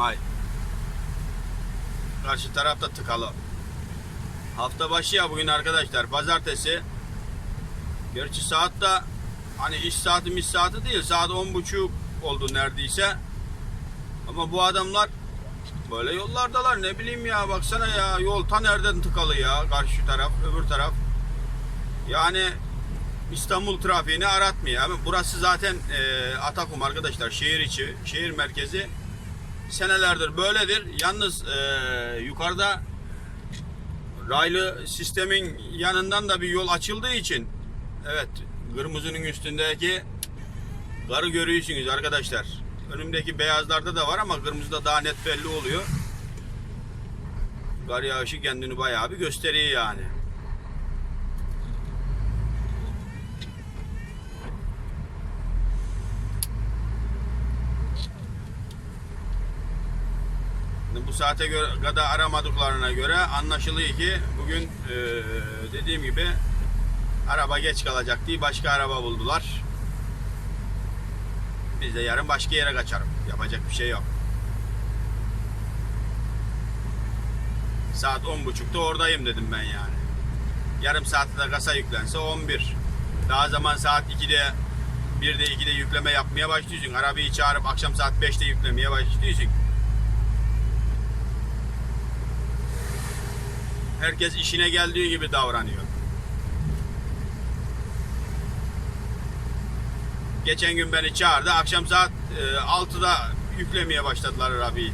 ay. Karşı tarafta tıkalı. Hafta başı ya bugün arkadaşlar. Pazartesi. Gerçi saat de hani iş saati iş saati değil. Saat on buçuk oldu neredeyse. Ama bu adamlar böyle yollardalar ne bileyim ya baksana ya yol ta nereden tıkalı ya karşı taraf öbür taraf. Yani İstanbul trafiğini aratmıyor. Ama burası zaten e, Atakum arkadaşlar şehir içi şehir merkezi senelerdir böyledir. Yalnız e, yukarıda raylı sistemin yanından da bir yol açıldığı için evet kırmızının üstündeki karı görüyorsunuz arkadaşlar. Önümdeki beyazlarda da var ama kırmızıda daha net belli oluyor. Kar yağışı kendini bayağı bir gösteriyor yani. Bu saate göre, kadar aramadıklarına göre anlaşılıyor ki bugün e, dediğim gibi araba geç kalacak diye başka araba buldular. Biz de yarın başka yere kaçarım. Yapacak bir şey yok. Saat 10.30'da oradayım dedim ben yani. Yarım saatte de kasa yüklense 11. Daha zaman saat 2'de 1'de 2'de yükleme yapmaya başlıyorsun. Arabayı çağırıp akşam saat 5'te yüklemeye başlıyorsun. Herkes işine geldiği gibi davranıyor. Geçen gün beni çağırdı. Akşam saat e, 6'da yüklemeye başladılar arabayı.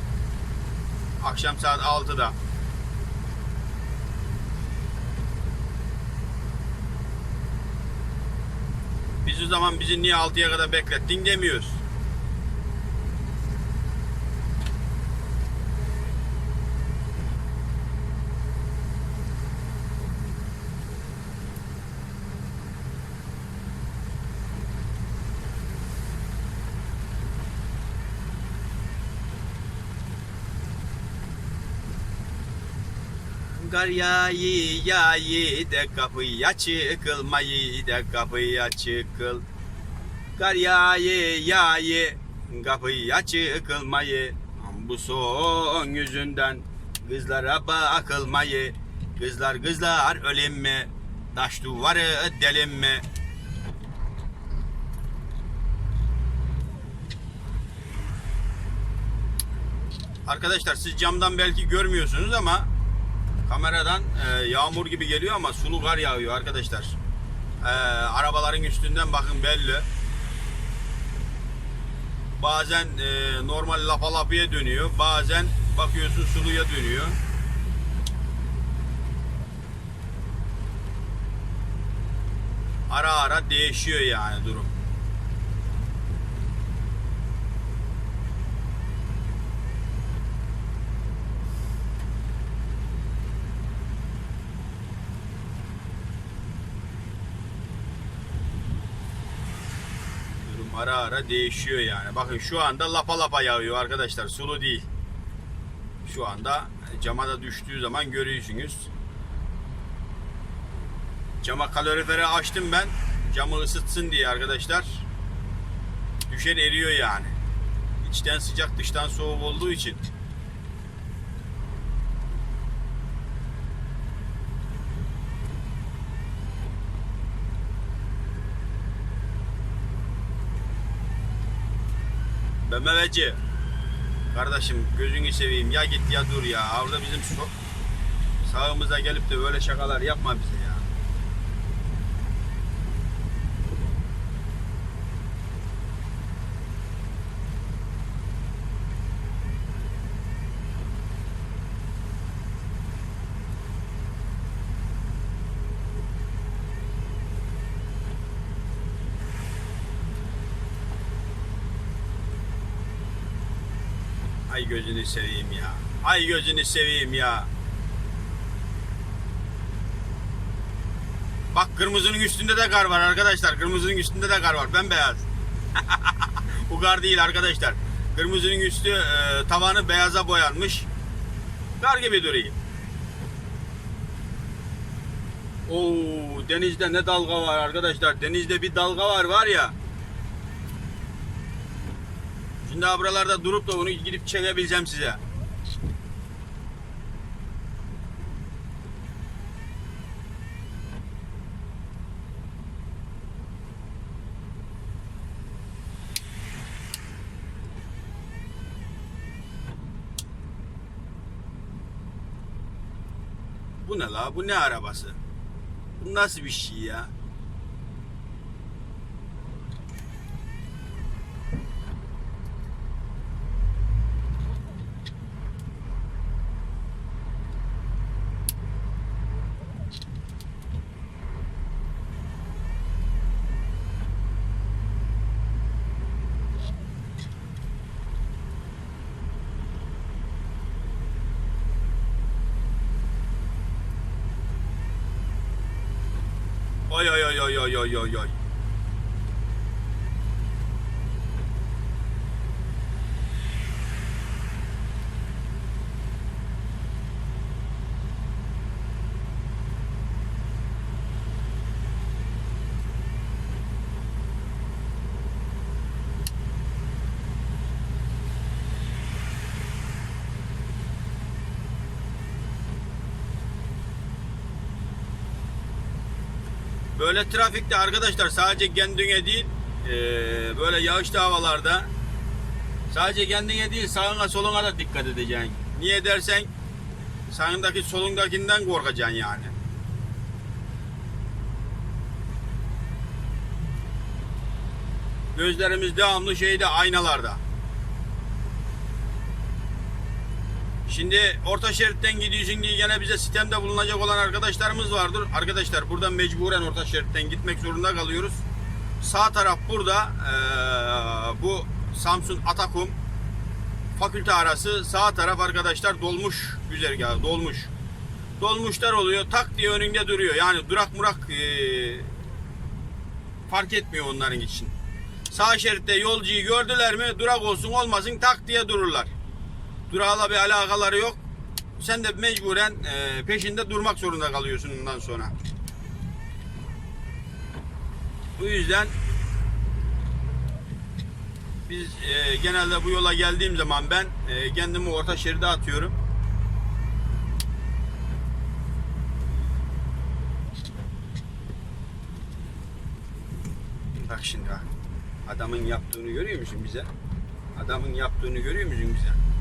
Akşam saat 6'da. Biz o zaman bizi niye 6'ya kadar beklettin demiyoruz. Kar yağıyı yağıyı de kapıya çıkılmayı de kapıya çıkıl. Kar yağıyı yağıyı kapıya çıkılmayı. Bu son yüzünden kızlara bakılmayı. Kızlar kızlar ölüm mi? Taş duvarı delim mi? Arkadaşlar siz camdan belki görmüyorsunuz ama kameradan e, yağmur gibi geliyor ama sulu kar yağıyor arkadaşlar. E, arabaların üstünden bakın belli. Bazen e, normal lapa lapıya dönüyor. Bazen bakıyorsun suluya dönüyor. Ara ara değişiyor yani durum. Durum ara ara değişiyor yani. Bakın şu anda lapa lapa yağıyor arkadaşlar. Sulu değil. Şu anda cama da düştüğü zaman görüyorsunuz. Cama kaloriferi açtım ben. Camı ısıtsın diye arkadaşlar. Düşen eriyor yani. İçten sıcak dıştan soğuk olduğu için. BMW'ci. Kardeşim gözünü seveyim ya git ya dur ya. Orada bizim sağımıza gelip de böyle şakalar yapma bize ya. Ay gözünü seveyim ya. Ay gözünü seveyim ya. Bak kırmızının üstünde de kar var arkadaşlar. Kırmızının üstünde de kar var. Bembeyaz. Bu kar değil arkadaşlar. Kırmızının üstü e, tavanı beyaza boyanmış. Kar gibi duruyor. Oo denizde ne dalga var arkadaşlar. Denizde bir dalga var var ya. Şimdi ha buralarda durup da onu gidip çekebileceğim size. Bu ne la? Bu ne arabası? Bu nasıl bir şey ya? Böyle trafikte arkadaşlar sadece kendine değil eee, böyle yağışlı havalarda sadece kendine değil sağına soluna da dikkat edeceksin. Niye dersen sağındaki solundakinden korkacaksın yani. Gözlerimiz devamlı şeyde aynalarda. Şimdi orta şeritten gidiyorsun diye gene bize sistemde bulunacak olan arkadaşlarımız vardır. Arkadaşlar buradan mecburen orta şeritten gitmek zorunda kalıyoruz. Sağ taraf burada eee, bu Samsun Atakum fakülte arası sağ taraf arkadaşlar dolmuş güzergahı dolmuş. Dolmuşlar oluyor tak diye önünde duruyor. Yani durak murak eee, fark etmiyor onların için. Sağ şeritte yolcuyu gördüler mi durak olsun olmasın tak diye dururlar. Durağla bir alakaları yok. Sen de mecburen e, peşinde durmak zorunda kalıyorsun bundan sonra. Bu yüzden biz e, genelde bu yola geldiğim zaman ben e, kendimi orta şeride atıyorum. Bak şimdi. Adamın yaptığını görüyor musun bize? Adamın yaptığını görüyor musun bize?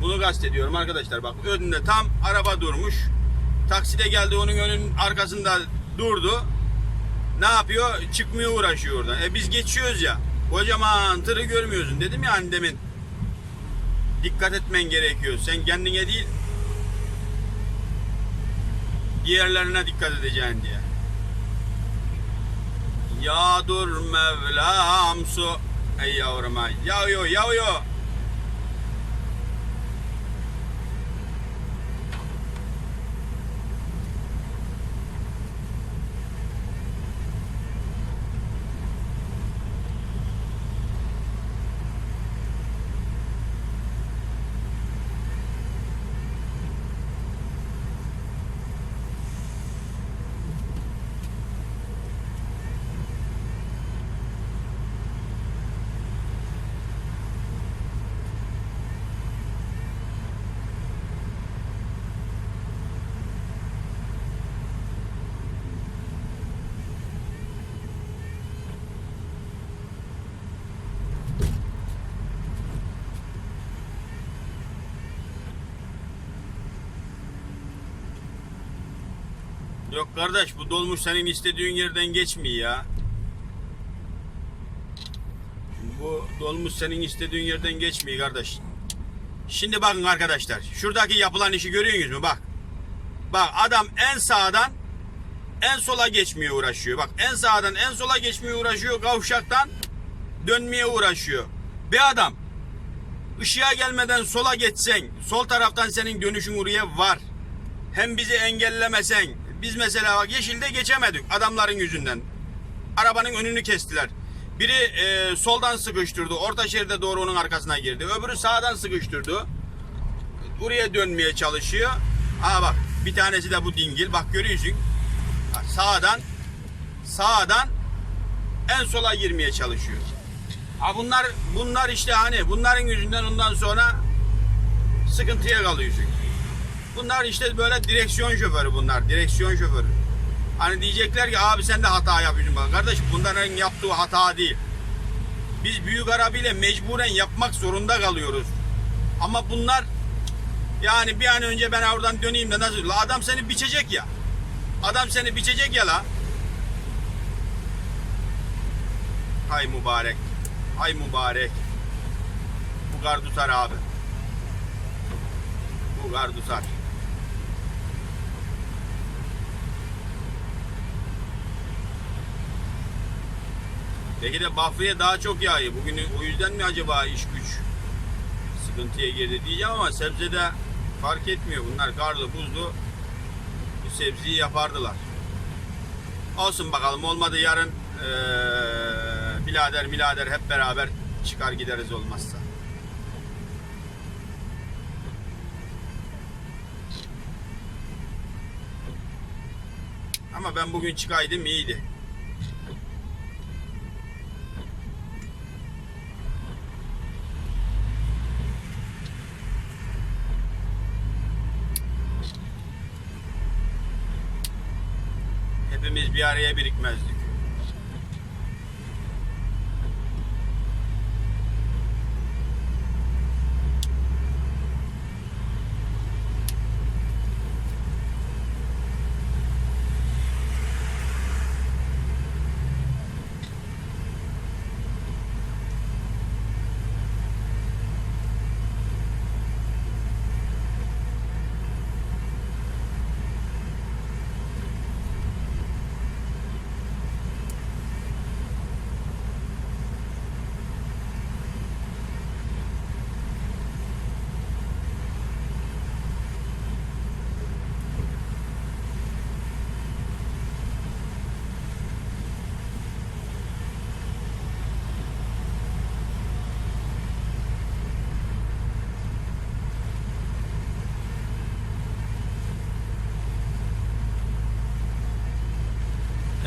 Bunu kastediyorum arkadaşlar. Bak önünde tam araba durmuş. Takside geldi onun önün arkasında durdu. Ne yapıyor? Çıkmıyor uğraşıyor oradan. E biz geçiyoruz ya. Kocaman tırı görmüyorsun dedim ya hani demin. Dikkat etmen gerekiyor. Sen kendine değil diğerlerine dikkat edeceksin diye. Yağdur Mevlam su. Ey yavrum ay. Yağıyor yağıyor. Yok kardeş bu dolmuş senin istediğin yerden geçmiyor ya. Bu dolmuş senin istediğin yerden geçmiyor kardeş. Şimdi bakın arkadaşlar. Şuradaki yapılan işi görüyorsunuz mu? Bak. Bak adam en sağdan en sola geçmeye uğraşıyor. Bak en sağdan en sola geçmeye uğraşıyor. Kavşaktan dönmeye uğraşıyor. Bir adam ışığa gelmeden sola geçsen sol taraftan senin dönüşün oraya var. Hem bizi engellemesen biz mesela yeşilde geçemedik adamların yüzünden. Arabanın önünü kestiler. Biri e, soldan sıkıştırdı. Orta şeride doğru onun arkasına girdi. Öbürü sağdan sıkıştırdı. Buraya dönmeye çalışıyor. Aa bak bir tanesi de bu dingil. Bak görüyorsun. Bak, Sağdan sağdan en sola girmeye çalışıyor. Ha bunlar bunlar işte hani bunların yüzünden ondan sonra sıkıntıya kalıyor çünkü. Bunlar işte böyle direksiyon şoförü bunlar. Direksiyon şoförü. Hani diyecekler ki abi sen de hata yapıyorsun. Bak Kardeş bunların yaptığı hata değil. Biz büyük arabayla mecburen yapmak zorunda kalıyoruz. Ama bunlar yani bir an önce ben oradan döneyim de nasıl? La adam seni biçecek ya. Adam seni biçecek ya la. Hay mübarek. Hay mübarek. Bu gar abi. Bu gar. Belki de Bafra'ya daha çok yağıyor. Bugün o yüzden mi acaba iş güç sıkıntıya girdi diyeceğim ama sebzede fark etmiyor. Bunlar karlı buzlu bu sebzeyi yapardılar. Olsun bakalım olmadı yarın eee birader milader hep beraber çıkar gideriz olmazsa. Ama ben bugün çıkaydım iyiydi. Bir araya birikmezdik.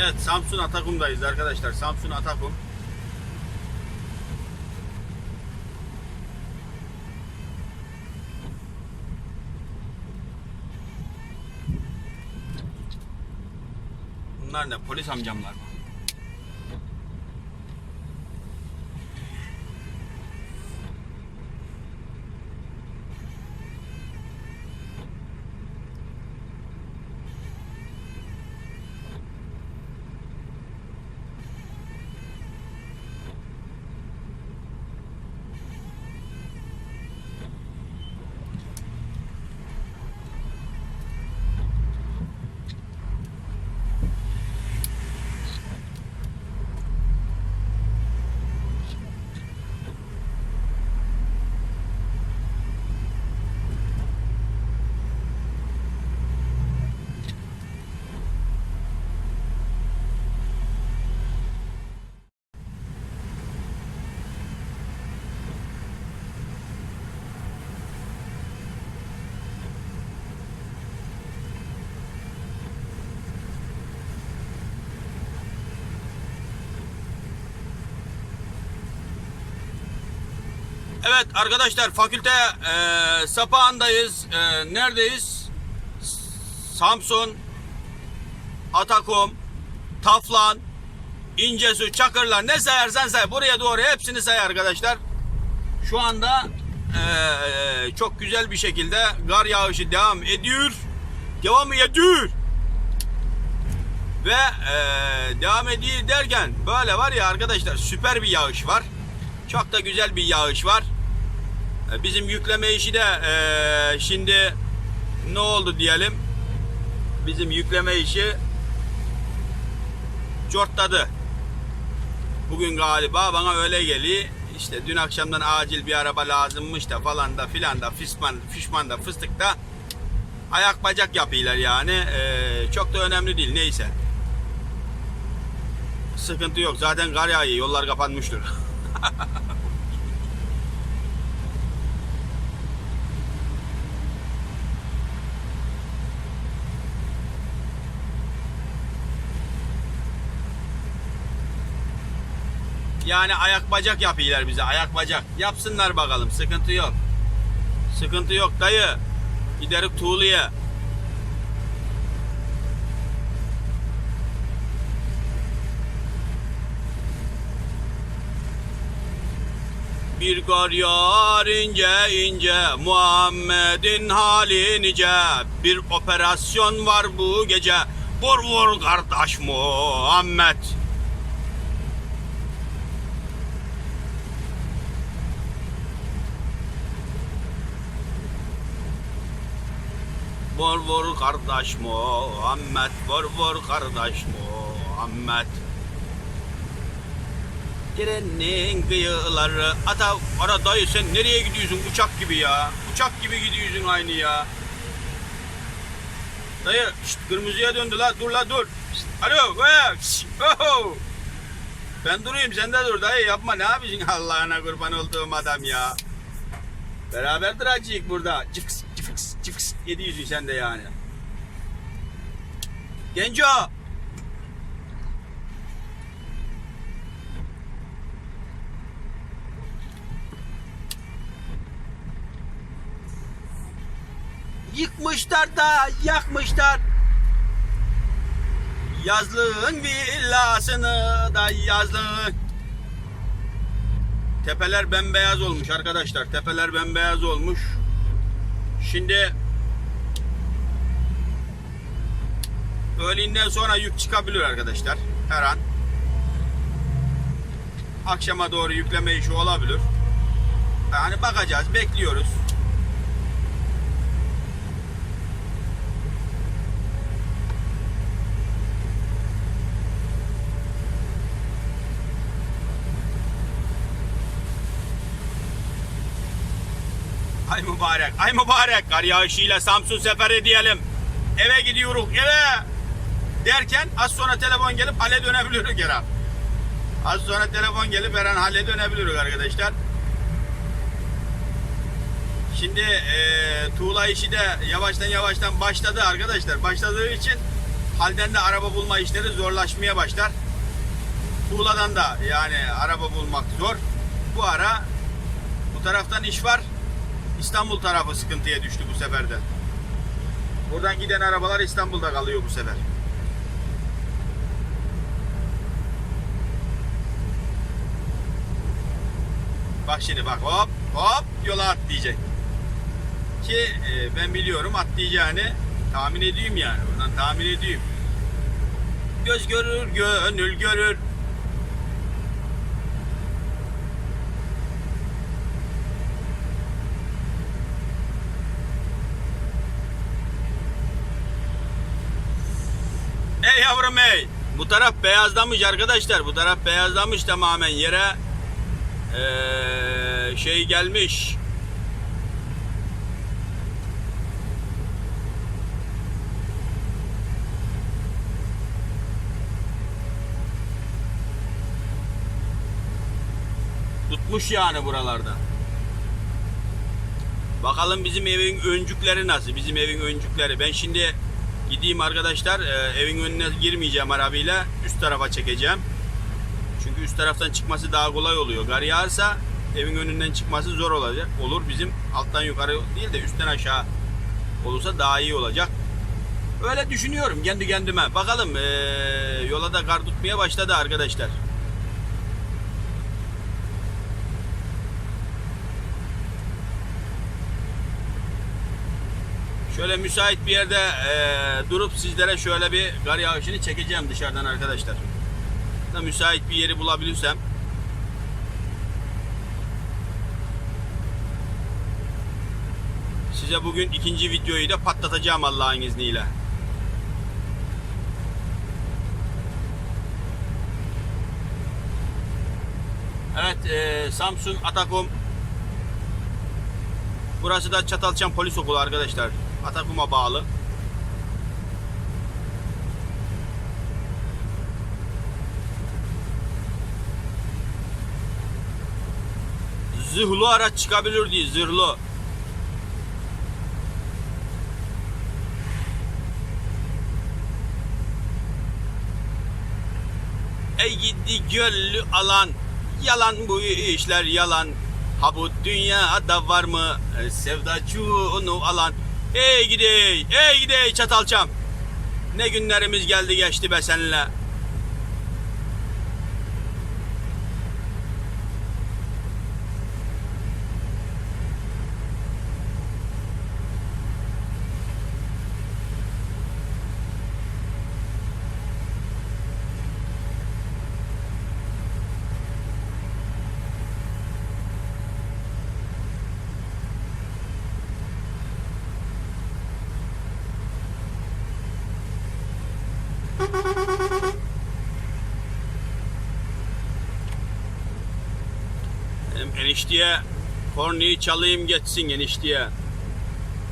Evet Samsun Atakum'dayız arkadaşlar. Samsun Atakum. Bunlar ne? Polis amcamlar mı? Evet arkadaşlar fakülte e, sapağındayız. E, neredeyiz? Samsun, Atakum, Taflan, İncesu, Çakırlar ne sayarsan say. Buraya doğru hepsini say arkadaşlar. Şu anda e, çok güzel bir şekilde kar yağışı devam ediyor. Devam ediyor. Ve e, devam ediyor derken böyle var ya arkadaşlar süper bir yağış var. Çok da güzel bir yağış var. E, Bizim yükleme işi de e, şimdi ne oldu diyelim. Bizim yükleme işi cortladı. Bugün galiba bana öyle geliyor. İşte dün akşamdan acil bir araba lazımmış da falan da filan da fişman, fişman da fıstık da ayak bacak yapıyorlar yani. E, çok da önemli değil neyse. Sıkıntı yok. Zaten kar yağıyor. Yollar kapanmıştır. Yani ayak bacak yapıyorlar bize ayak bacak. Yapsınlar bakalım sıkıntı yok. Sıkıntı yok dayı. Giderik Tuğlu'ya. Bir kar yağar ince ince Muhammed'in hali nice. Bir operasyon var bu gece Vur vur kardeş Muhammed. Vur vur kardeş Muhammed Vur vur kardeş Muhammed Trenin kıyıları Ata ara dayı sen nereye gidiyorsun? Uçak gibi ya. Uçak gibi gidiyorsun aynı ya. Dayı şşt, kırmızıya döndü la. Dur la dur. Şşt, Alo hey, şşt, oho. Ben durayım sen de dur dayı. Yapma ne yapıyorsun? Allah'ına kurban olduğum adam ya. Beraber duracağız burada. Cıfıks cıfıks cıfıks Yediyorsun sen de yani. Genco Yıkmışlar da yakmışlar. Yazlığın villasını da yazlığın. Tepeler bembeyaz olmuş arkadaşlar. Tepeler bembeyaz olmuş. Şimdi öğlenden sonra yük çıkabilir arkadaşlar. Her an. Akşama doğru yükleme işi olabilir. Yani bakacağız, bekliyoruz. Ay mübarek, ay mübarek. Kar yağışıyla Samsun seferi diyelim. Eve gidiyoruz, eve. Derken az sonra telefon gelip hale dönebiliyoruz geri. Az sonra telefon gelip her an hale dönebiliyoruz arkadaşlar. Şimdi eee tuğla işi de yavaştan yavaştan başladı arkadaşlar. Başladığı için halden de araba bulma işleri zorlaşmaya başlar. Tuğladan da yani araba bulmak zor. Bu ara bu taraftan iş var. İstanbul tarafı sıkıntıya düştü bu sefer de. Buradan giden arabalar İstanbul'da kalıyor bu sefer. Bak şimdi bak hop hop yola atlayacak. Ki e, ben biliyorum atlayacağını tahmin edeyim yani. Oradan tahmin edeyim. Göz görür, gönül görür. Ey yavrum ey. Bu taraf beyazlamış arkadaşlar. Bu taraf beyazlamış tamamen yere. Ee, şey gelmiş. Tutmuş yani buralarda. Bakalım bizim evin öncükleri nasıl? Bizim evin öncükleri. Ben şimdi gideyim arkadaşlar. e, evin önüne girmeyeceğim arabayla. Üst tarafa çekeceğim. Çünkü üst taraftan çıkması daha kolay oluyor. Gar yağarsa evin önünden çıkması zor olacak. Olur bizim alttan yukarı değil de üstten aşağı olursa daha iyi olacak. Öyle düşünüyorum kendi kendime. Bakalım e, yola da kar tutmaya başladı arkadaşlar. Şöyle müsait bir yerde e, durup sizlere şöyle bir kar yağışını çekeceğim dışarıdan arkadaşlar. Da müsait bir yeri bulabilirsem. Size bugün ikinci videoyu da patlatacağım Allah'ın izniyle. Evet, e, Samsun Atakum Burası da Çatalçam Polis Okulu arkadaşlar. Atakum'a bağlı. Zırhlı araç çıkabilir diye zırhlı. Ey gidi göllü alan Yalan bu işler yalan. Ha bu dünyada var mı e, sevdacunu alan? Ey gidey, ey gidey çatalçam. Ne günlerimiz geldi geçti be seninle. Benim enişteye korneyi çalayım geçsin enişteye.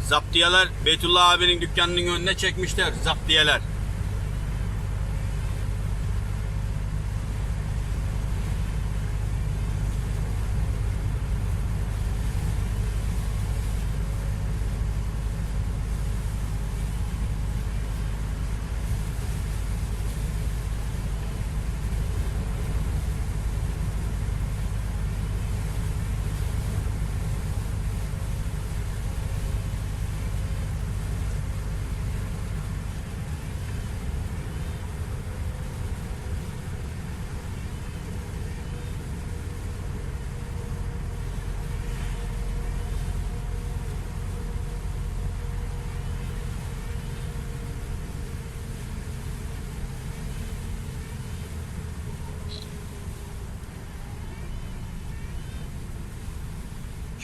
Zaptiyeler Beytullah abinin dükkanının önüne çekmişler zaptiyeler.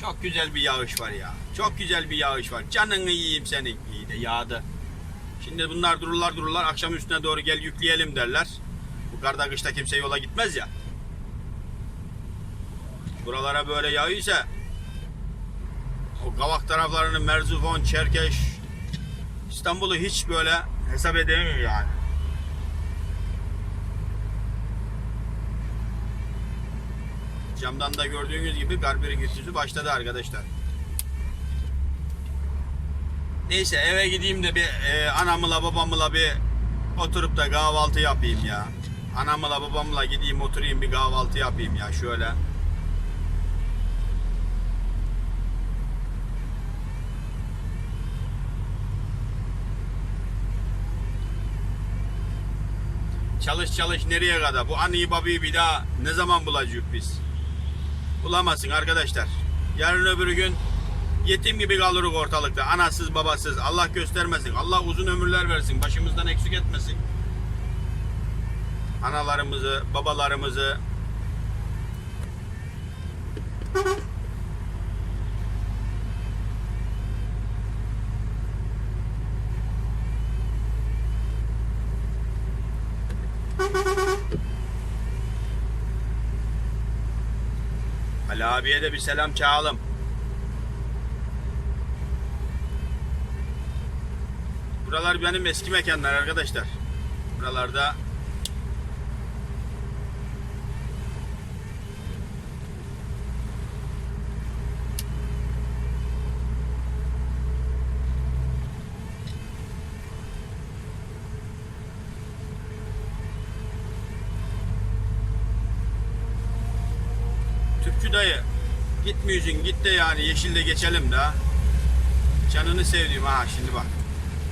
Çok güzel bir yağış var ya. Çok güzel bir yağış var. Canını yiyeyim senin. İyi de yağdı. Şimdi bunlar dururlar dururlar. Akşam üstüne doğru gel yükleyelim derler. Bu karda kışta kimse yola gitmez ya. Buralara böyle yağıyorsa o Kavak taraflarını Merzifon, Çerkeş İstanbul'u hiç böyle hesap edemiyor yani. Camdan da gördüğünüz gibi kar birikintisi başladı arkadaşlar. Neyse eve gideyim de bir e, anamla babamla bir oturup da kahvaltı yapayım ya. Anamla babamla gideyim oturayım bir kahvaltı yapayım ya şöyle. Çalış çalış nereye kadar? Bu anneyi babayı bir daha ne zaman bulacağız biz? Bulamazsın arkadaşlar. Yarın öbür gün yetim gibi kalırız ortalıkta. Anasız babasız. Allah göstermesin. Allah uzun ömürler versin. Başımızdan eksik etmesin. Analarımızı, babalarımızı. Ali abiye de bir selam çağalım. Buralar benim eski mekanlar arkadaşlar. Buralarda Tüpçü dayı gitmiyorsun git de yani yeşilde geçelim de. Canını sevdiğim ha şimdi bak.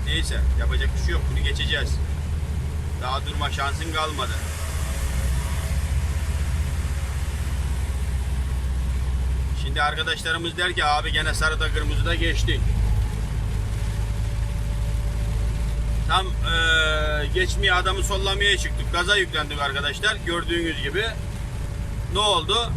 Neyse yapacak bir şey yok bunu geçeceğiz. Daha durma şansın kalmadı. Şimdi arkadaşlarımız der ki abi gene sarıda kırmızıda geçtik. Tam eee geçmeye adamı sollamaya çıktık. Gaza yüklendik arkadaşlar. Gördüğünüz gibi. Ne oldu?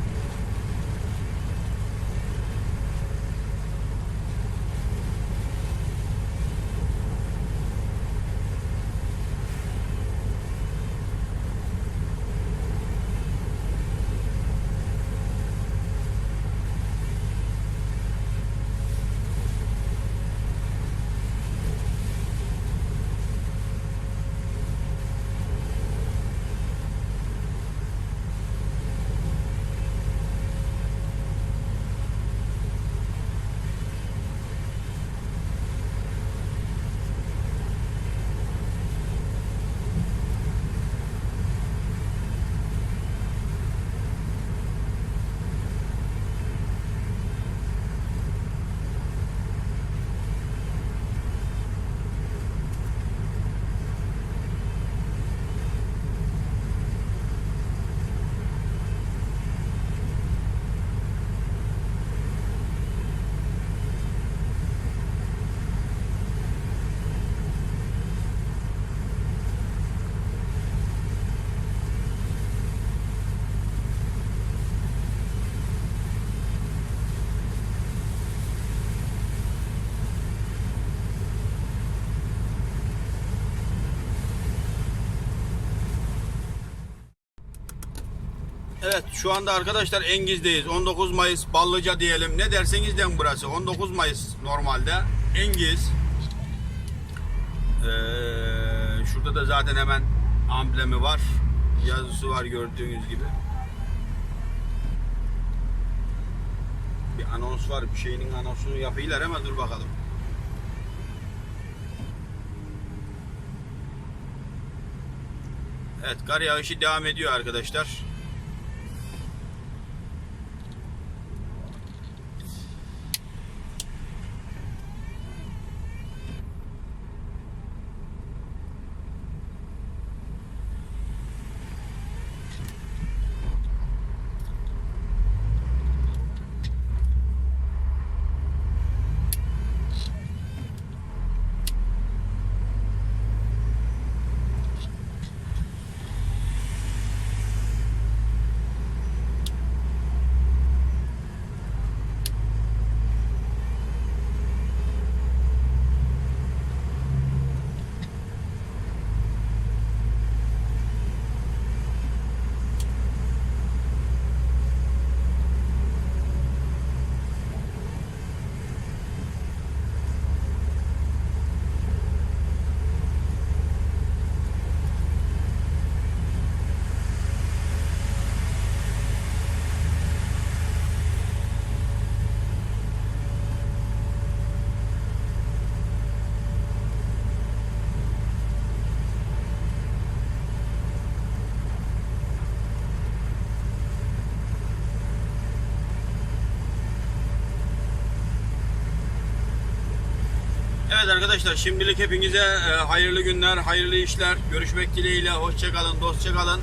Evet şu anda arkadaşlar Engiz'deyiz. 19 Mayıs Ballıca diyelim. Ne derseniz deyin burası. 19 Mayıs normalde. Engiz. Ee, şurada da zaten hemen amblemi var. Yazısı var gördüğünüz gibi. Bir anons var. Bir şeyinin anonsunu yapıyorlar ama dur bakalım. Evet kar yağışı devam ediyor arkadaşlar. Evet arkadaşlar şimdilik hepinize e, hayırlı günler, hayırlı işler. Görüşmek dileğiyle. Hoşça kalın, dostça kalın.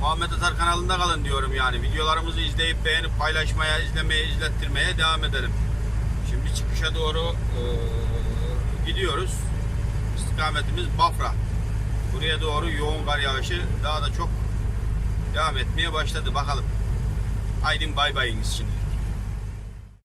Muhammed Atar kanalında kalın diyorum yani. Videolarımızı izleyip beğenip paylaşmaya, izlemeye, izlettirmeye devam edelim. Şimdi çıkışa doğru e, gidiyoruz. İstikametimiz Bafra. Buraya doğru yoğun kar yağışı daha da çok devam etmeye başladı. Bakalım. Haydi bay bayınız şimdi.